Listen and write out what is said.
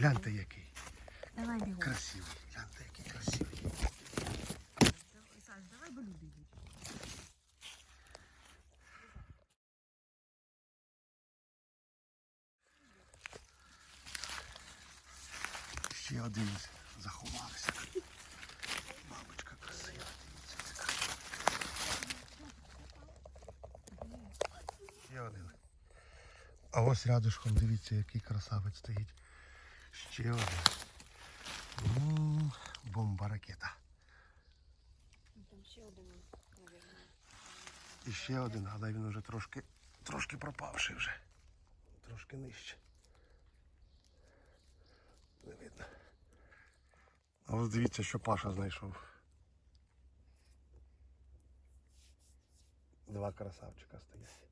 Гляньте який. Давай бігом. Красивий. Гляньте який красивий. Саш, давай бо люди йдуть. Ще один заховався. Бабочка красива, дивіться. яка. Ще один. А ось рядышком, дивіться, який красавець стоїть. Ще один. М, Бомба ракета. Там ще один, мабуть. І ще один, але він вже трошки, трошки пропавший вже. Трошки нижче. Не видно. А ось дивіться, що Паша знайшов. Два красавчика стоять.